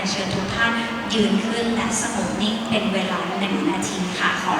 ยนเชิญทุกท่านยืนขึ้นและสงบนิ่งเป็นเวลาหนึ่งนาทีค่ะขอ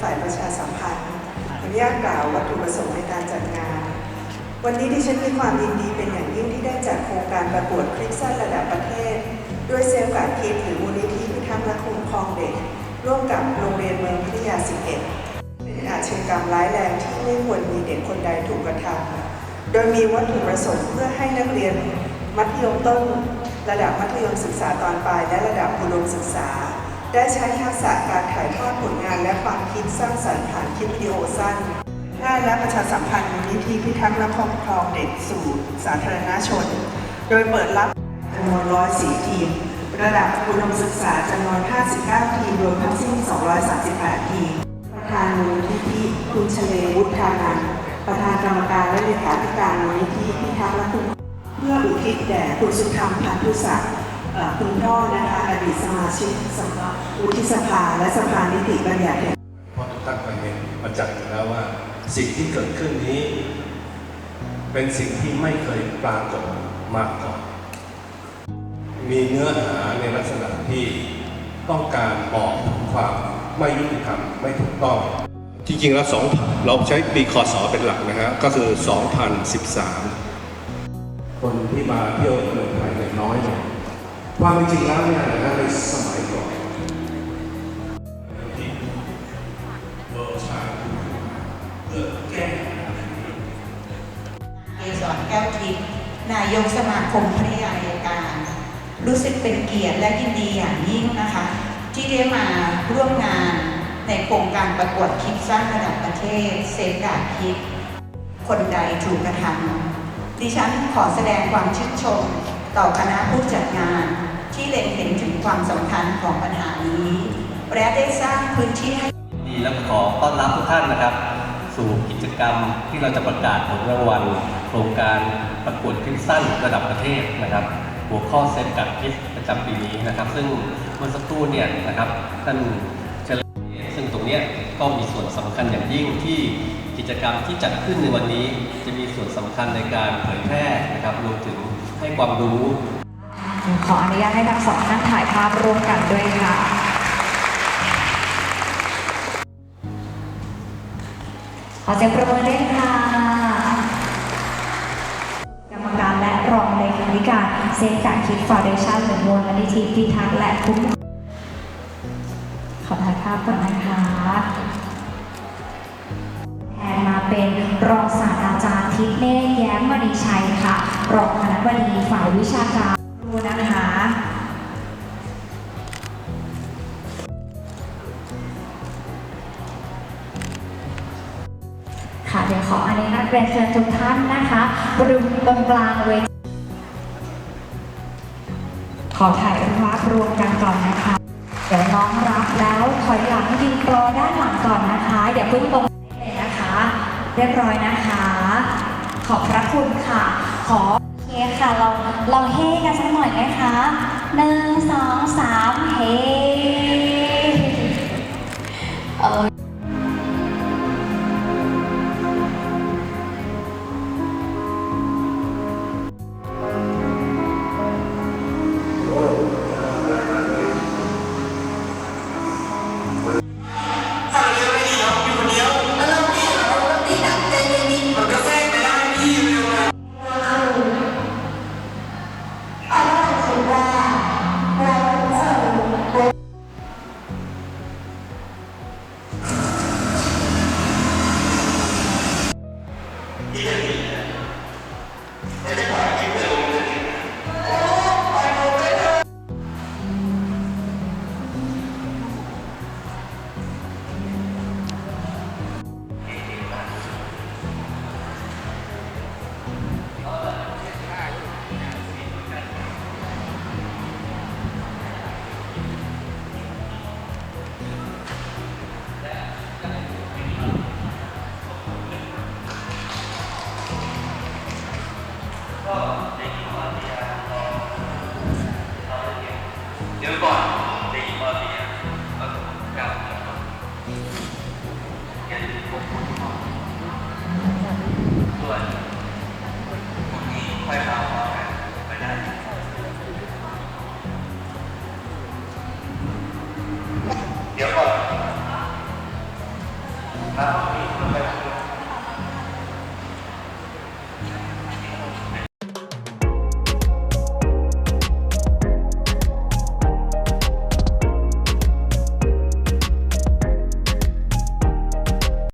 ฝ่ายประชาสัมพันธ์อนุญาตกล่าววัตถุประสงค์ในการจัดงาน วันนี้ดิฉันมีความยินดีเป็นอย่างยิ่งที่ได้จัดโครงการประกวดคลิปสั้นระดับประเทศ ด้วยเซฟการพิษหรือมูลนิธิพิทักษ์และคุ้มครองเด็ก ร่วมกับโรงเรียนเมืองพิทยา 11 เป็นอาชญากรรมร้ายแรงที่ไม่ควรมีเด็กคนใดถูกกระทำโดยมีวัตถุประสงค์เพื่อให้นักเรียนมัธยมต้น ระดับมัธยมศึกษาตอนปลายและระดับอุดมศึกษา ได้ใช้ทักษะการถ่ายทอดผลงานและความคิดสร้างสรรค์ผ่านคลิปวิดีโอสั้นง่าและประชาสัมพันธ์มูลนิธิพิทักษ์และคุ้มครองเด็กสู่สาธารณชน โดยเปิดรับจำนวน104ทีม ระดับอุดมศึกษาจำนวน 59 ทีม รวมทั้งสิ้น 238 ทีม ประธานมูลนิธิคุณเฉลยวุฒานันประธานกรรมการและเลขาธิการมูลนิธิพิทักษ์และคุ้มเพื่ออุทิศแด่คุณสุธรรมพันธุศักดิ์ คุณพ่อนะคะอดีตสมาชิกสภาวุฒิสภาและสภานิติบัญญัติแห่งเพราะทุกท่านก็เห็นประจักษ์อยู่แล้วว่า สิ่งที่เกิดขึ้นนี้ เป็นสิ่งที่ไม่เคยปรากฏมาก่อน มีเนื้อหาในลักษณะที่ต้องการบอกถึงความไม่ยุติธรรมไม่ถูกต้องจริงๆแล้ว2เราใช้ปีคศเป็นหลักนะฮะก็คือ 2013 คนที่มาเที่ยวเมืองไทยนี่ยน้อยลง ความเป็นจริงแล้วเนี่ยนะในสมัยก่อนเวิร์ชาเพื่อแก้เกษรแก้วทิพย์นายกสมาคมพระยายการ รู้สึกเป็นเกียรติและยินดีอย่างยิ่งนะคะ ที่ได้มาร่วมงานในโครงการประกวดคลิปสั้นระดับประเทศเซฟดาดคิดคนใดถูกกระทำดิฉันขอแสดงความชื่นชม ต่อคณะผู้จัดงาน ที่เล็งเห็นถึงความสำคัญของปัญหานี้ และได้สร้างพื้นที่ให้ดีและขอต้อนรับทุกท่านนะครับ สู่กิจกรรมที่เราจะประกาศผลรางวัลโครงการประกวดคลิปสั้นระดับประเทศนะครับ หัวข้อเซตกัดคิดประจำปีนี้นะครับ ซึ่งเมื่อสักครู่เนี่ยนะครับท่านเฉลยซึ่งตรงนี้ก็มีส่วนสำคัญอย่างยิ่งที่กิจกรรมที่จัดขึ้นในวันนี้ จะมีส่วนสำคัญในการเผยแพร่นะครับรวมถึง ให้ความรู้ขออนุญาตให้ทั้งสองท่านถ่ายภาพร่วมกันด้วยค่ะ ขอเสียงประมือด้วยค่ะกรรมการและรองเลขาธิการเซฟการคิดฟาวเดชั่นหรือมูลนิธิพิทักษ์และคุ้มขอถ่ายภาพก่อนนะคะแทนมาเป็นรองศาสตราจารย์ ทิพย์เนตรแย้มมณีชัยค่ะ รองคณบดีฝ่ายวิชาการดูนะคะค่ะเดี๋ยวขออนุญาตเรียนเชิญทุกท่านนะคะบริเวณตรงกลางเวทีขอถ่ายภาพรวมกันก่อนนะคะ เดี๋ยวน้องรับแล้วถอยหลังยืนรอด้านหลังก่อนนะคะอย่าเพิ่งตรงนี้เลยนะคะ เรียบร้อยนะคะ ขอบพระคุณค่ะ ขอโอเคค่ะเราเราเฮกันสักหน่อยไหมคะหนึ่งสองสามเฮ